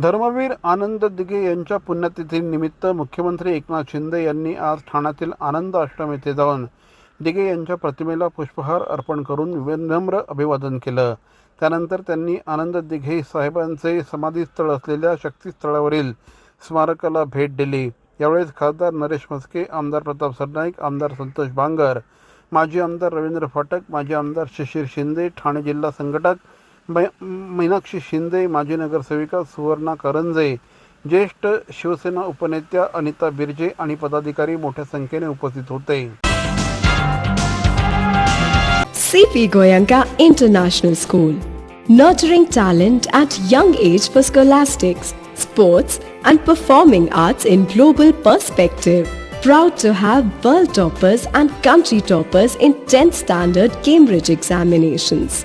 धर्मवीर आनंद दिघे यांच्या पुण्यतिथीनिमित्त मुख्यमंत्री एकनाथ शिंदे यांनी आज ठाण्यातील आनंद आश्रम येथे जाऊन दिघे यांच्या प्रतिमेला पुष्पहार अर्पण करून विनम्र अभिवादन केलं. त्यानंतर त्यांनी आनंद दिघे साहेबांचे समाधीस्थळ असलेल्या शक्तीस्थळावरील स्मारकाला भेट दिली. यावेळेस खासदार नरेश म्हस्के आमदार प्रताप सरनाईक आमदार संतोष बांगर माजी आमदार रवींद्र फाटक माजी आमदार शिशिर शिंदे ठाणे जिल्हा संघटक मीनाक्षी शिंदे माजी नगरसेविका सुवर्णा करंजे ज्येष्ठ शिवसेना उपनेत्या अनिता बिर्जे आणि पदाधिकारी मोठ्या संख्येने उपस्थित होते. CP Goenka international school nurturing talent at young age for scholastics sports and performing arts in global perspective proud to have world toppers and country toppers in tenth standard Cambridge examinations